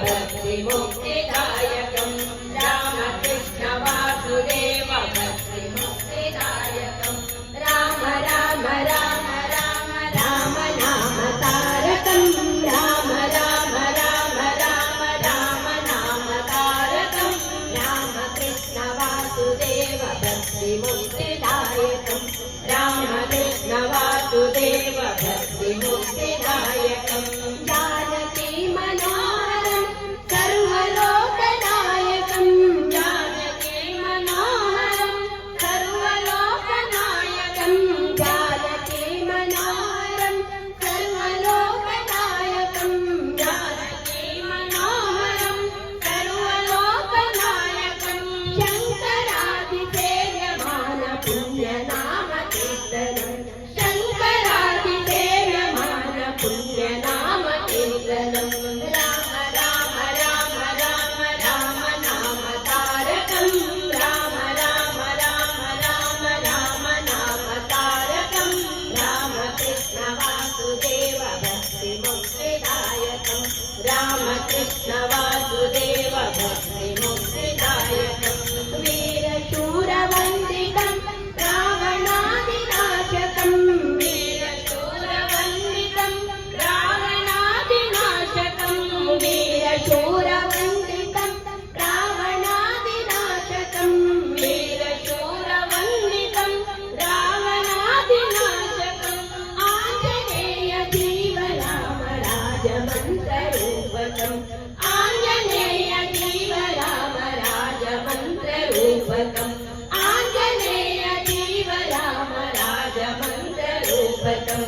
भक्तिमुक्तिदायकम् राम भक्तिमुक्तिदायकम् राम राम राम राम राम राम तारकम्। राम राम राम राम राम नाम तारकम्। राम कृष्ण वासुदेव भक्तिमुक्तिदायकम् राम भक्तिमुक्तिदायकम् Now I राजमन्त्ररूपकम् आञ्जनेय जीव राम राजमन्त्ररूपकम् आञ्जनेय जीव राम राजमन्त्ररूपकम्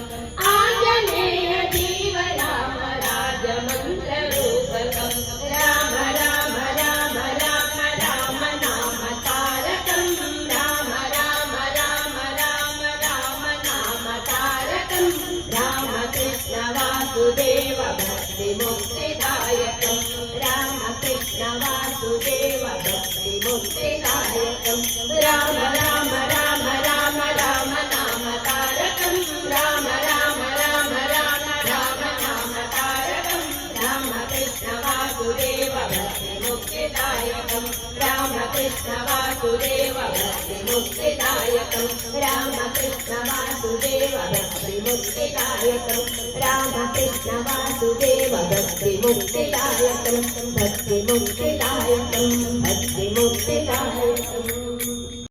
आञ्जनेय जीव राम राजमन्त्ररूपकम् राम राम राम राम राम नाम तारकम्। राम राम राम राम राम नाम तारकम्। रामकृष्ण वासुदेव भक्तिमुक्तिदायकम् रामकृष्ण वासुदेव भक्तिमुक्तिदायकम् राम राम राम राम राम नाम तारकम् राम राम राम राम राम नाम तारकम् रामकृष्ण वासुदेव भक्तिमुक्तिदायकम् रामकृष्ण वासुदेव भक्तिमुक्तिदायकम् रामकृष्ण वासुदेव भक्तिमुक्तिदायकम् रामकृष्ण वासुदेव भक्तिमुक्तिदायकम् भक्तिमुक्तिदायकम् भक्तिमुक्तिदायकम्